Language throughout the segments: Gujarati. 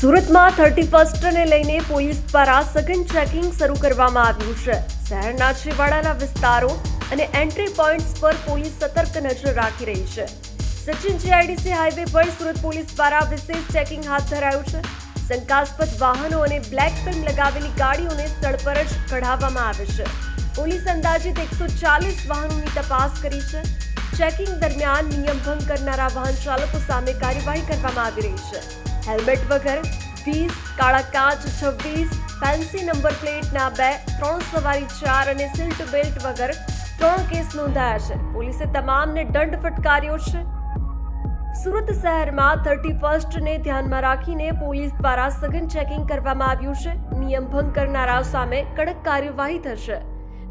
સુરતમાં થર્ટી ફર્સ્ટને લઈને પોલીસ દ્વારા સઘન ચેકિંગ શરૂ કરવામાં આવ્યું છે. શહેરના છેવાડાના વિસ્તારો અને એન્ટ્રી પોઈન્ટ્સ પર પોલીસ સતર્ક નજર રાખી રહી છે. સચિન જીઆઈડીસી હાઈવે પર સુરત પોલીસ દ્વારા વિશેષ ચેકિંગ હાથ ધરાયું છે. શંકાસ્પદ વાહનો અને બ્લેક ફિલ્મ લગાવેલી ગાડીઓને સ્થળ પર જ કઢાવવામાં આવે છે. પોલીસ અંદાજિત એકસો ચાલીસ વાહનોની તપાસ કરી છે. ચેકિંગ દરમિયાન નિયમ ભંગ કરનારા વાહન ચાલકો સામે કાર્યવાહી કરવામાં આવી રહી છે. હેલ્મેટ વગર વીસ, કાળા કાચ, છવ્વીસ ફેન્સી નંબર પ્લેટના બે, ત્રણ સવારી ચાર અને સિલ્ટ બેલ્ટ વગર ત્રણ કેસ નોંધાયા છે. પોલીસે તમામને દંડ ફટકાર્યો છે. સુરત શહેરમાં થર્ટી ફર્સ્ટને ધ્યાનમાં રાખીને પોલીસ દ્વારા સઘન ચેકિંગ કરવામાં આવ્યું છે. નિયમ ભંગ કરનારા સામે કડક કાર્યવાહી થશે.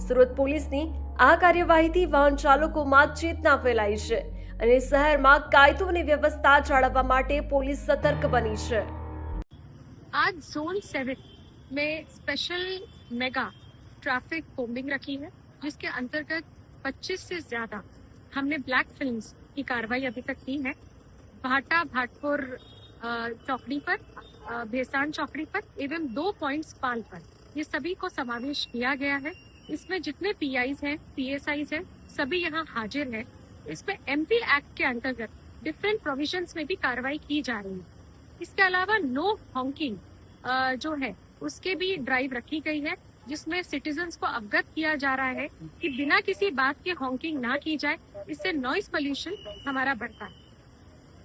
સુરત પોલીસની આ કાર્યવાહીથી વાહન ચાલકોમાં ચેતના ફેલાઈ છે. અને શહેરમાં કાયદો અને વ્યવસ્થા જાળવવા માટે પોલીસ સતર્ક બની છે आज जोन सेवन में स्पेशल मेगा ट्रैफिक कोम्बिंग रखी है जिसके अंतर्गत 25 से ज्यादा हमने ब्लैक फिल्म्स की कार्रवाई अभी तक की है भाटा भाटपुर अ, चौकड़ी पर अ, भेसाण चौकड़ी पर एवं दो पॉइंट्स पाल पर ये सभी को समावेश किया गया है इसमें जितने पीआईज हैं पीएसआईज हैं सभी यहाँ हाजिर हैं इसमें एमपी एक्ट के अंतर्गत डिफरेंट प्रोविज़न में भी कार्रवाई की जा रही है। इसके अलावा नो हॉकिंग जो है, उसके भी ड्राइव रखी गई है, जिसमें सिटीजन्स को अवगत किया जा रहा है कि बिना किसी बात के हॉकिंग ना की जाए, इससे नॉइस पोल्यूशन हमारा बढ़ता है।